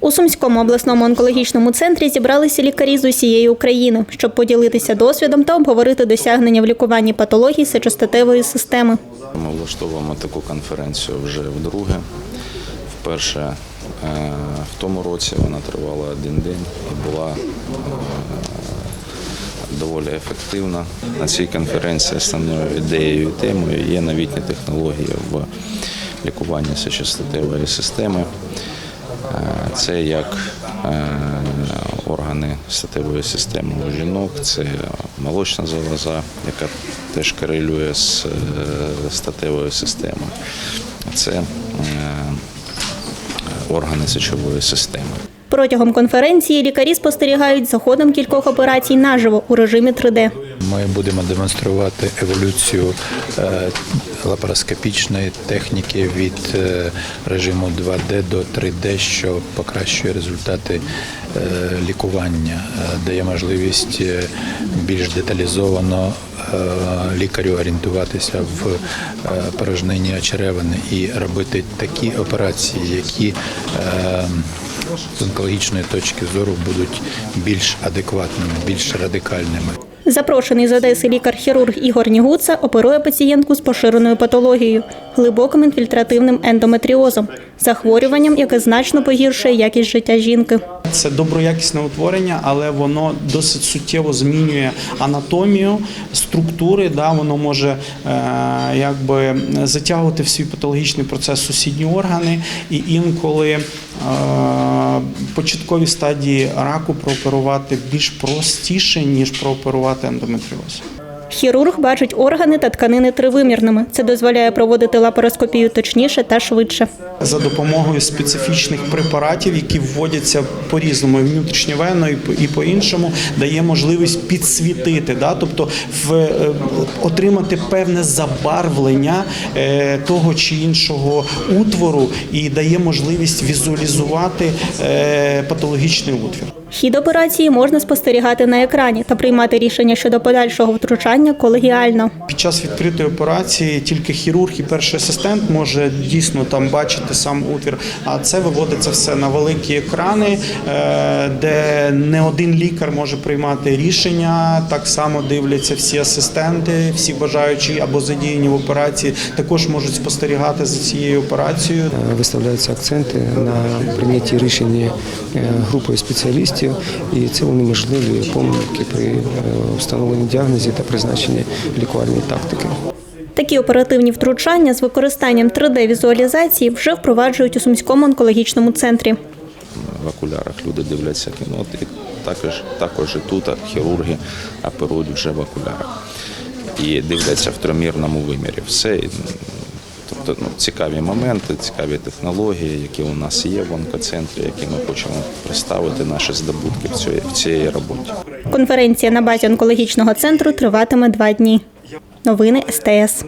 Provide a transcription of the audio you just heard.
У Сумському обласному онкологічному центрі зібралися лікарі з усієї України, щоб поділитися досвідом та обговорити досягнення в лікуванні патологій сечостатевої системи. Ми влаштовуємо таку конференцію вже вдруге. Вперше е, в тому році вона тривала один день і була е, доволі ефективна. На цій конференції основною ідеєю і темою є новітні технології в лікуванні сечостатевої системи. Е, Це як е, органи статевої системи у жінок, це молочна залоза, яка теж корелює з е, статевою системою. Це органи сечової системи. Протягом конференції лікарі спостерігають за ходом кількох операцій наживо у режимі 3D. Ми будемо демонструвати еволюцію е, лапароскопічної техніки від е, режиму 2D до 3D, що покращує результати е, лікування, дає можливість більш деталізовано лікарю орієнтуватися в порожненні очеревини і робити такі операції, які з онкологічної точки зору будуть більш адекватними, більш радикальними. Запрошений з Одеси лікар-хірург Ігор Нігуца оперує пацієнтку з поширеною патологією глибоким інфільтративним ендометріозом, захворюванням, яке значно погіршує якість життя жінки. Це доброякісне утворення, але воно досить суттєво змінює анатомію, структури. Да, воно може е, якби затягувати в свій патологічний процес сусідні органи, і інколи е, початкові стадії раку прооперувати більш простіше ніж прооперувати ендометріоз. Хірург бачить органи та тканини тривимірними. Це дозволяє проводити лапароскопію точніше та швидше. за допомогою специфічних препаратів, які вводяться по-різному і внутрішньовенно, і по- і по-іншому, дає можливість підсвітити, да? тобто в, е, отримати певне забарвлення е, того чи іншого утвору і дає можливість візуалізувати е, патологічний утвір. Хід операції можна спостерігати на екрані та приймати рішення щодо подальшого втручання колегіально. Під час відкритої операції тільки хірург і перший асистент може дійсно там бачити сам утвір. А це виводиться все на великі екрани, е, де не один лікар може приймати рішення. Так само дивляться всі асистенти, всі бажаючі або задіяні в операції, також можуть спостерігати за цією операцією. Е, виставляються акценти на прийнятті рішення е, групою спеціалістів, і це унеможливлює помилки при е, встановленні діагнозів та призначенні лікувальної тактики. Такі оперативні втручання з використанням 3D-візуалізації вже впроваджують у Сумському онкологічному центрі. В окулярах люди дивляться кіно, і також, також і тут хірурги оперують вже в окулярах. І дивляться в тримірному вимірі. Все. Тобто ну, цікаві моменти, цікаві технології, які у нас є в онкоцентрі, які ми хочемо представити наші здобутки в цій, в цій роботі. Конференція на базі онкологічного центру триватиме два дні. Новини СТС.